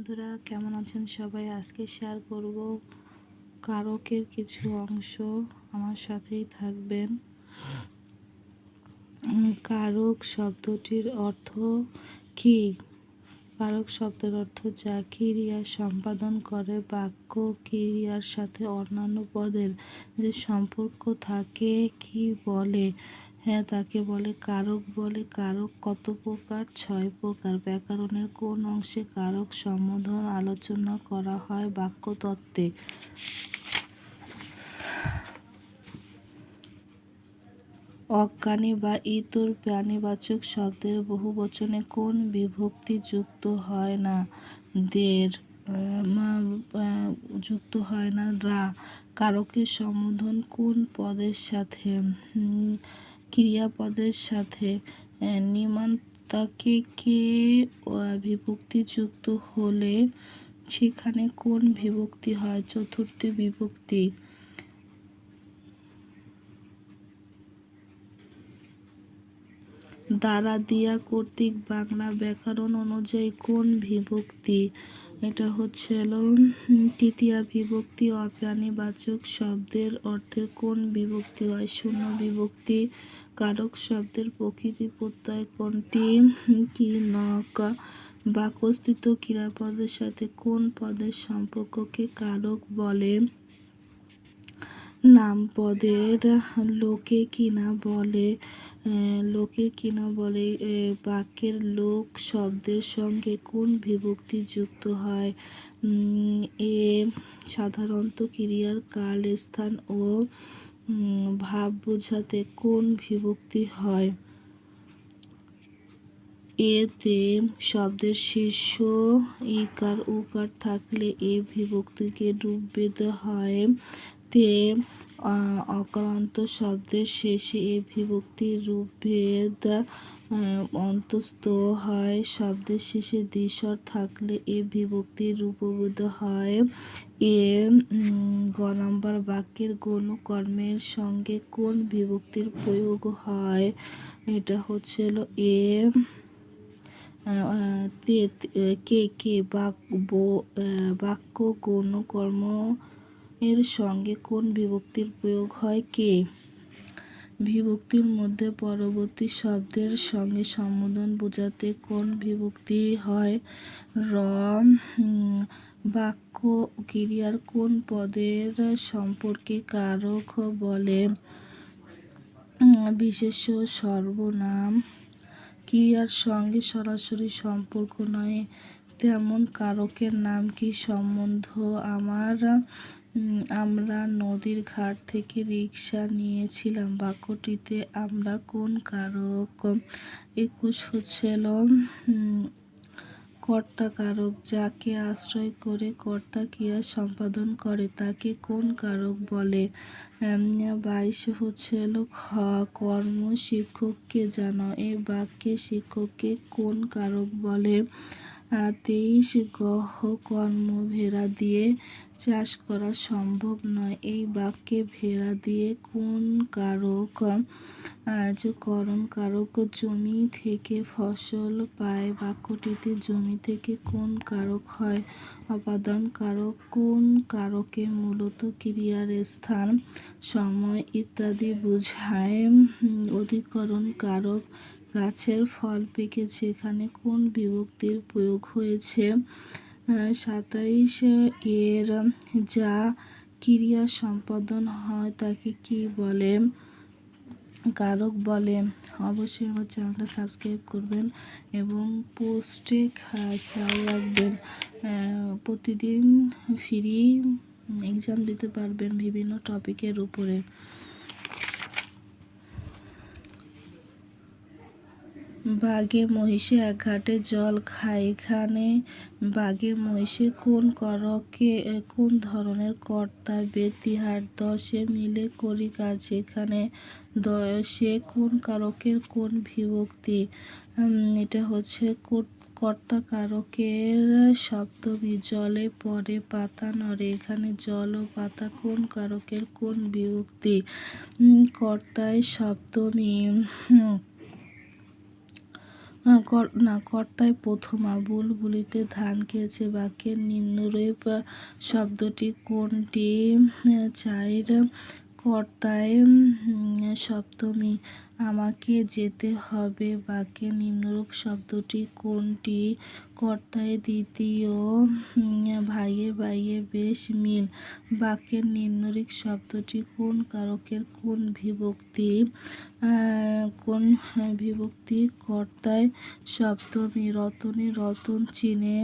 বন্ধুরা, কেমন আছেন সবাই? আজকে শেয়ার করব কারকের কিছু অংশ। আমার সাথেই থাকবেন। কারক শব্দটির অর্থ কি? কারক শব্দের অর্থ যা ক্রিয়া সম্পাদন করে, বাক্য ক্রিয়ার সাথে অন্যান্য পদের যে সম্পর্ক থাকে, কি বলে? হ্যাঁ তাকে বলে কারক বলে কারক কত প্রকার? ছয় প্রকার। ব্যাকরণের কোন অংশে কারক সম্বোধন আলোচনা করা হয়? বাক্য তত্ত্বে অজ্ঞানী বা ইতর প্রাণীবাচক শব্দের বহুবচনে কোন বিভক্তি যুক্ত হয় না? দের যুক্ত হয় না। রা, কারকের সম্বোধন কোন পদের সাথে? ক্রিয়াপদের সাথে নিমান্তাকে কে আহ, বিভক্তি যুক্ত হলে সেখানে কোন বিভক্তি হয়? চতুর্থ বিভক্তি। দ্বারা দিয়া কর্তৃক বাংলা ব্যাকরণ অনুযায়ী কোন বিভক্তি এটা হচ্ছে তৃতীয়া বিভক্তি, অপ্রাণীবাচক শব্দের অর্থের কোন বিভক্তি হয়? শূন্য বিভক্তি, কারক শব্দের প্রকৃতি প্রত্যয় কোনটি? কি নক বাকস্থিত ক্রিয়াপদের সাথে কোন পদের সম্পর্ককে কারক বলে? নাম পদের লোকে কিনা বলে? লোকে কিনা বলে বাক্যের লোক শব্দের সঙ্গে কোন বিভক্তি যুক্ত হয়? এ, সাধারণত ক্রিয়ার কাল, স্থান ও ভাব বোঝাতে কোন বিভক্তি হয়? এতে শব্দের শীর্ষ, ইকার, উকার থাকলে এ বিভক্তিকে রূপভেদ হয়। তে অকারান্ত শব্দের শেষে এ বিভক্তির রূপভেদ অন্তস্থ হয়। শব্দের শেষে দ্বিস্বর থাকলে এ বিভক্তির রূপভেদ হয়। এ গ নম্বর বাক্যের গৌণ কর্মের সঙ্গে কোন বিভক্তির প্রয়োগ হয়? এটা হচ্ছে এ কে কে বাক্য, গৌণ কর্ম এর সঙ্গে কোন বিভক্তির প্রয়োগ হয় কে? বিভক্তির মধ্যে পরবর্তী শব্দের সঙ্গে সম্বোধন বোঝাতে কোন বিভক্তি হয়? র বাক্য ক্রিয়ার কোন পদের সম্পর্কে কারক বলে? বিশেষ সর্বনাম। ক্রিয়ার সঙ্গে সরাসরি সম্পর্ক নয়, তেমন কারকের নাম কি সম্বন্ধ? আমার আমরা নদীর ঘাট থেকে রিক্সা নিয়েছিলাম। বাক্যটিতে আমরা কোন কারক একুশ হচ্ছিল? কর্তা কারক যাকে আশ্রয় করে কর্তা ক্রিয়া সম্পাদন করে, তাকে কোন কারক বলে? বাইশ হচ্ছে খ, কর্ম শিক্ষককে জানো। এ বাক্যে শিক্ষককে কোন কারক বলে? তেইশ গহ কর্ম ভেড়া দিয়ে চাষ করা সম্ভব নয়। এই বাক্যে ভেড়া দিয়ে কোন কারক করণ কারক জমি থেকে ফসল পায়, বাক্যটিতে জমি থেকে কোন কারক হয়, অপাদান কারক কোন কারকে মূলত ক্রিয়ার স্থান, সময় ইত্যাদি বোঝায়। অধিকরণ কারক গাছের ফল পেকেছে। এখানে কোন বিভক্তির প্রয়োগ হয়েছে? সাতাইশ এর যা ক্রিয়া সম্পাদন হয় তাকে কি বলে? কারক বলে। অবশ্যই আমার চ্যানেলটা সাবস্ক্রাইব করবেন এবং পোস্টে খেয়াল রাখবেন প্রতিদিন ফ্রি এক্সাম দিতে পারবেন বিভিন্ন টপিকের উপরে। বাঘে, মহিষে এক ঘাটে জল খায়। এখানে বাঘে, মহিষে কোন করকে, কোন ধরনের কর্তা ব্যতিহার দশে মিলে করি কাজ। এখানে দশে কোন কারকের কোন বিভক্তি? এটা হচ্ছে কর- কর্তা কারকের সপ্তমী জলে পরে পাতা নড়ে। এখানে জল ও পাতা কোন কারকের কোন বিভক্তি? কর্তায় সপ্তমী না কর্তায় প্রথমা বুলবুলিতে ধান খেয়েছে বাক্যের নিম্নরূপ শব্দটি কোনটি? চার কর্তায় সপ্তমী, আমাকে যেতে হবে। বাক্যের নিম্নরূপ শব্দটি কোনটি? কর্তায়, দ্বিতীয় ভাইয়ে ভাইয়ে বেশ মিল। বাক্যের নিম্নরূপ শব্দটি কোন কারকের? কোন বিভক্তি? কোন বিভক্তি? কর্তায়, সপ্তমী, রতনে, রতন, চিনে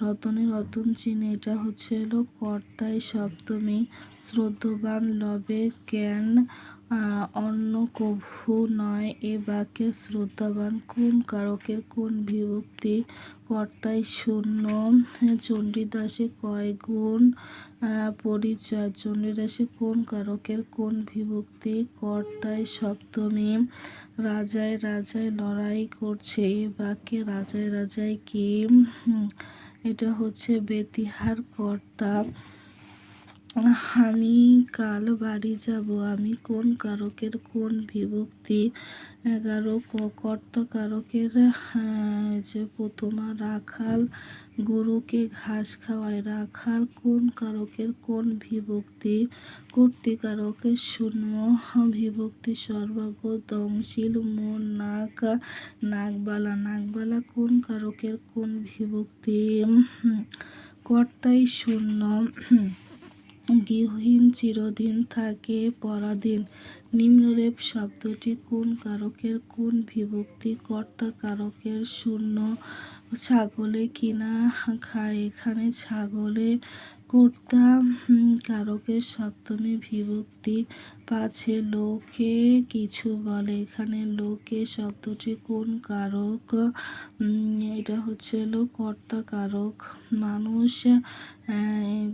রতনে রতন চিনে, এটা হচ্ছে হলো কর্তায় সপ্তমী, শ্রদ্ধবান লবে জ্ঞান অন্য কভু নয়, এ বাক্যে শ্রদ্ধাবান কোন কারকের, কোন বিভক্তি? কর্তায় শূন্য চণ্ডীদাসে কয় গুণ পরিচয়, চণ্ডীদাসে কোন কারকের, কোন বিভক্তি? কর্তায় সপ্তমী, রাজায় রাজায় লড়াই করছে, এ বাক্যে রাজায় রাজায় কি? এটা হচ্ছে বেতিহার কর্তা আমি কাল বাড়ি যাব। আমি কোন কারকের, কোন বিভক্তি? এগারো ক- কর্তা কারকের যে প্রথমা রাখাল গরুকে ঘাস খাওয়ায়। রাখাল কোন কারকের, কোন বিভক্তি? কর্তিকারকের শূন্য, বিভক্তি সর্বাগ দংশীল, মন, নাক নাকবালা নাকবালা কোন কারকের, কোন বিভক্তি? কর্তাই শূন্য গৃহহীন চিরদিন থাকে পরাধীন। নিম্নরেপ শব্দটি কোন কারকের, কোন বিভক্তি কর্তা কারকের শূন্য ছাগলে কিনা খায়? এখানে ছাগলে কর্তা কারকের সপ্তমী বিভক্তি পাছে লোকে কিছু বলে। এখানে লোকে শব্দটি কোন কারক? এটা হচ্ছে কর্তা কারক। মানুষ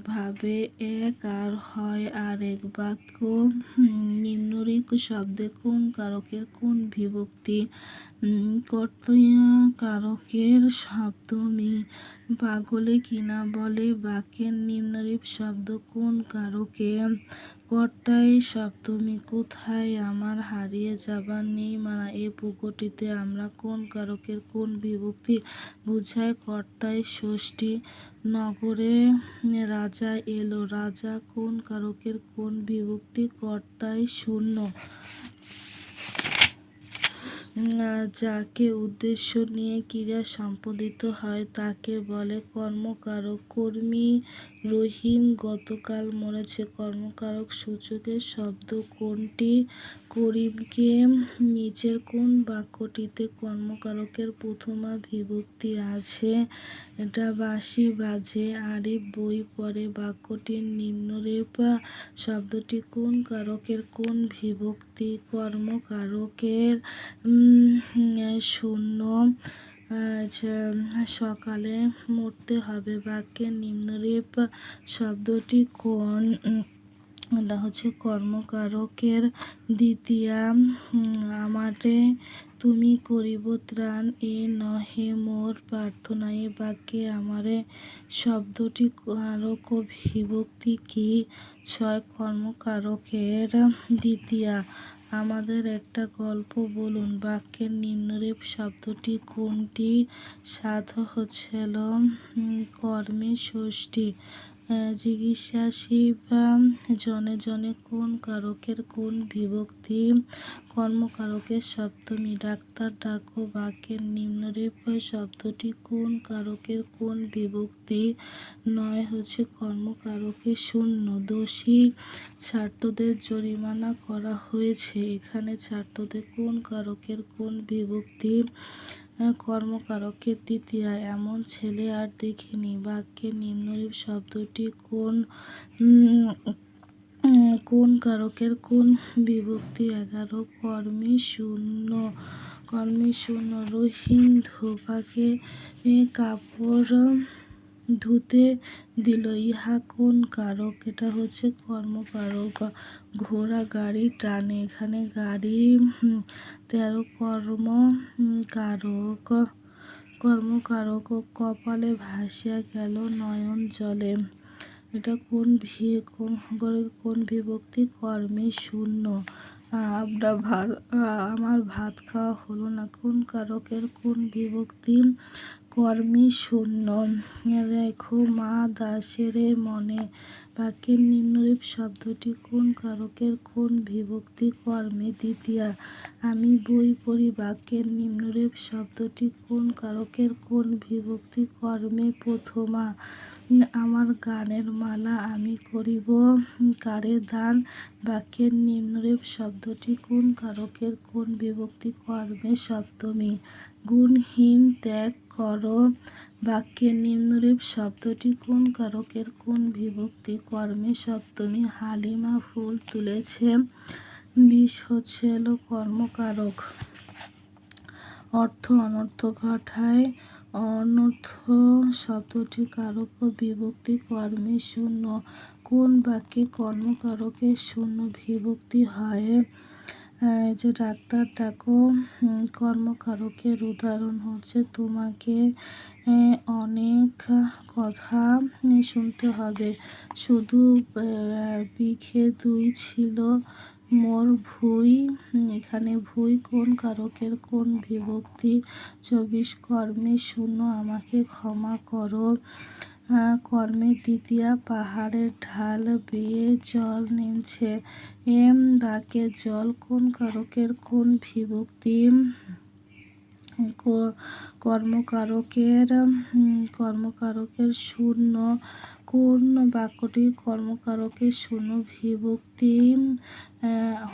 ভাবে এক আর হয় আর এক বাক্য নিম্নরিক শব্দে কোন কারকের কোন বিভক্তি? কর্তৃয়া কারকের সপ্তমী পাগলে কিনা বলে বাক্যের নিম্নরূপ শব্দ কোন কারকে? কর্তায় সপ্তমী কোথায়? আমার হারিয়ে যাবার নেই মানা। এ পুকুরটিতে আমরা কোন কারকের কোন বিভক্তি বুঝায়? কর্তায় ষষ্ঠী নগরে রাজা এলো। রাজা কোন কারকের কোন বিভক্তি? কর্তায় শূন্য। যাকে উদ্দেশ্য নিয়ে ক্রিয়া সম্পাদিত হয় তাকে বলে কর্মকারক কর্মী রহিম গতকাল মরেছে। কর্মকারক সূচকের শব্দ কোনটি? করিমকে নিচের কোন বাক্যটিতে কর্মকারকের প্রথমা বিভক্তি আছে? এটা বাঁশি বাজে আরিফ বই পড়ে বাক্যটির নিম্নরেপ। শব্দটি কোন কারকের কোন বিভক্তি? কর্মকারকের শূন্য। সকালে মরতে হবে। বাক্যের নিম্নরেপ শব্দটি কোন? এটা হচ্ছে কর্মকারকের দ্বিতীয়া আমারে তুমি করিব ত্রাণ, এ নহে মোর প্রার্থনা। এ বাক্যে আমারে শব্দটি কারক বিভক্তি কি? ছয়, কর্মকারকের দ্বিতীয়া। আমাদের একটা গল্প বলুন বাক্যের নিম্নরূপ শব্দটি কোনটি? সাধ হচ্ছিল কর্মের কর্মে ষষ্ঠী। জিজ্ঞাসা শিব, জনে জনে কোন কারকের কোন বিভক্তি? কর্মকারকের সপ্তমী, ডাক্তার ডাকো, বাক্যের নিম্নরূপ শব্দটি কোন কারকের কোন বিভক্তি? নয় হচ্ছে কর্মকারকের শূন্য, দোষী। ছাত্রদের জরিমানা করা হয়েছে, এখানে ছাত্রদের কোন কারকের কোন বিভক্তি? কর্মকারকের তৃতীয়া, এমন ছেলে আর দেখিনি। বাক্যে নিম্নরূপ শব্দটি কোন কোন কারকের? কোন বিভক্তি? এগারো, কর্মী শূন্য কর্মী শূন্য রহিম ধোপাকে কাপড় ধুতে দিল। ইহা কোন কারক? এটা হচ্ছে কর্মকারক। ঘোড়া, গাড়ি, টানে। এখানে গাড়ি তেরো কর্ম কারক কর্মকারক, কপালে ভাসিয়া গেল নয়ন জলে। এটা কোন ভি, কোন কোন বিভক্তি? কর্মে শূন্য। আমরা ভাত আমার ভাত খাওয়া হলো না। কোন কারকের কোন বিভক্তি? কর্মী শূন্য। রেখো মা দাসের মনে বাক্যের নিম্নরূপ শব্দটি কোন কারকের কোন বিভক্তি কর্মে দ্বিতীয়া? আমি বই পড়ি বাক্যের নিম্নরূপ শব্দটি কোন কারকের কোন বিভক্তি কর্মে প্রথমা? আমার গানের মালা আমি করিব। কারে দান? বাক্যের নিম্নরূপ শব্দটি কোন কারকের কোন বিভক্তি কর্মে সপ্তমী? গুণহীন ত্যাগ করো। বাক্যের নিম্নরূপ শব্দটি কোন কারকের কোন বিভক্তি? কর্মে সপ্তমী হালিমা ফুল তুলেছে। বিষ হচ্ছে হলো কর্মকারক। অর্থ অনর্থ ঘটায়। অনর্থ শব্দটি কারক বিভক্তি কর্মে শূন্য। কোন বাক্যে কর্মকারকের শূন্য বিভক্তি হয়? যে ডাক্তার ডাকো কর্মকারকের উদাহরণ হচ্ছে তোমাকে অনেক কথা শুনতে হবে। শুধু বিঘে দুই ছিল মোর ভুই। এখানে ভুই কোন কারকের, কোন বিভক্তি? চব্বিশ কর্মে শূন্য, আমাকে ক্ষমা করো। আহ, কর্মের দ্বিতীয়া পাহাড়ের ঢাল বেয়ে জল নিমছে। এম বাকে জল কোন কারকের কোন বিভক্তি? কর্মকারকের কর্মকারকের শূন্য কোন বাক্যটি কর্মকারকের শূন্য বিভক্তি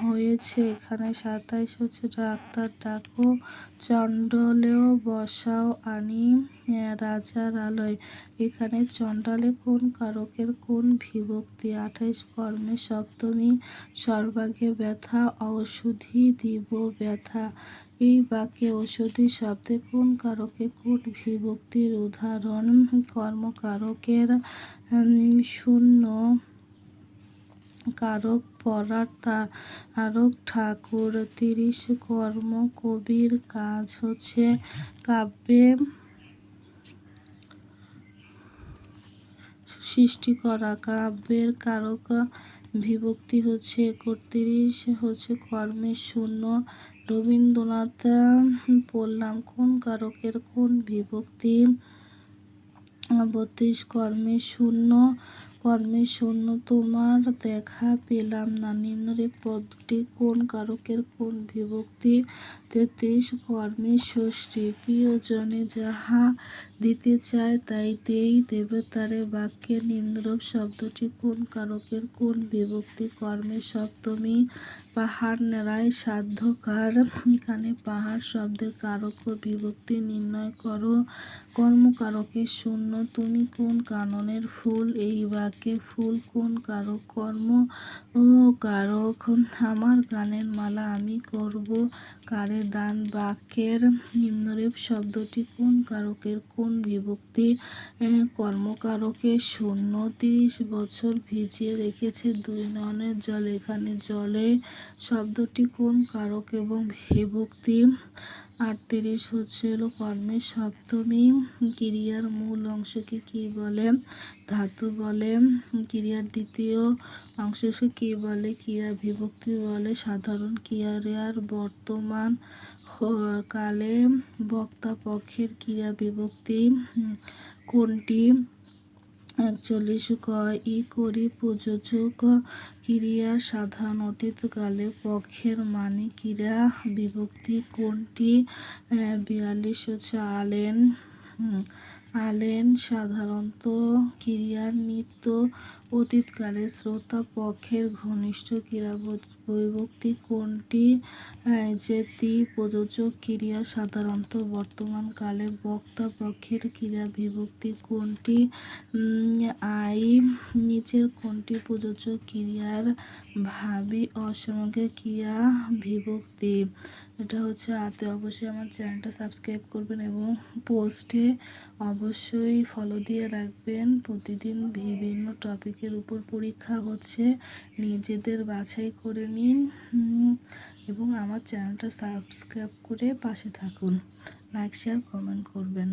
হয়েছে। এখানে সাতাইশ হচ্ছে ডাক্তার, ডাকো, চণ্ডলেও বসাও আনি রাজার আলয়। এখানে চণ্ডালে কোন কারকের কোন বিভক্তি? আঠাইশ, কর্মে সপ্তমী সর্বাগে ব্যথা, ঔষধি দিব ব্যথা। এই বাক্যে ঔষধি শব্দে কোন কারকে কোন বিভক্তির উদাহরণ? কর্মকারকের শূন্য কারক, পরার্থা আরক, ঠাকুর, তিরিশ কর্ম, কবির কাজ হচ্ছে কাব্যে সৃষ্টি করা। কাব্যের কারক বিভক্তি হচ্ছে একত্রিশ, হচ্ছে কর্মের শূন্য রবীন্দ্রনাথ পড়লাম কোন কারকের কোন বিভক্তি? বত্রিশ কর্মে শূন্য কর্মে শূন্য তোমার দেখা পেলাম না। নিম্নরে পদটি, কোন কারকের কোন বিভক্তি? তেত্রিশ কর্মে ষষ্ঠী প্রিয়জনে যাহা দিতে চায়, তাই দেই দেবতারে বাক্যে নিম্নরূপ শব্দটি কোন কারকের, কোন বিভক্তি কর্মের সপ্তমী পাহাড় নেড়ায় সাধ্যকার। এখানে পাহাড় শব্দের কারক ও বিভক্তি নির্ণয় করো। কর্মকারকের শূন্য, তুমি কোন কাননের ফুল? এই বাক্যে ফুল কোন কারক, কর্ম ও কারক? আমার গানের মালা আমি করব। কারে দান বাক্যের নিম্নরূপ শব্দটি কোন কারকের, কোন বিভক্তি কর্মকারকে শূন্য তিরিশ বছর ভিজিয়ে রেখেছে দুই নয়নের জল। এখানে জলে শব্দটি কোন কারক এবং বিভক্তি? আটত্রিশ হচ্ছে হলো কর্মের সপ্তমী ক্রিয়ার মূল অংশকে কি বলে? ধাতু বলে। ক্রিয়ার দ্বিতীয় অংশকে কি বলে? ক্রিয়া বিভক্তি বলে। সাধারণ ক্রিয়ার বর্তমান কালে বক্তা পক্ষের ক্রিয়া বিভক্তি কোনটি? একচল্লিশ ক, ই করি প্রযোজক ক্রিয়ার সাধারণ অতীতকালে পক্ষের মানে ক্রিয়া বিভক্তি, কোনটি? বিয়াল্লিশ হচ্ছে আলেন আলেন সাধারণত ক্রিয়ার নিত্য অতীতকালে শ্রোতা পক্ষের ঘনিষ্ঠ ক্রিয়া বিভক্তি কোনটি? আহ, যেটি প্রযোজক ক্রিয়া সাধারণত বর্তমানকালে বক্তা পক্ষের ক্রিয়া বিভক্তি কোনটি? আই নিচের কোনটি প্রযোজক ক্রিয়ার ভাবি অসংখ্য ক্রিয়া বিভক্তি? এটা হচ্ছে আতে। অবশ্যই আমার চ্যানেলটা সাবস্ক্রাইব করবেন এবং পোস্টে অবশ্যই ফলো দিয়ে রাখবেন। প্রতিদিন বিভিন্ন টপিকের উপর পরীক্ষা হচ্ছে। নিজেদের বাছাই করে নিন এবং আমার চ্যানেলটা সাবস্ক্রাইব করে পাশে থাকুন। লাইক শেয়ার কমেন্ট করবেন।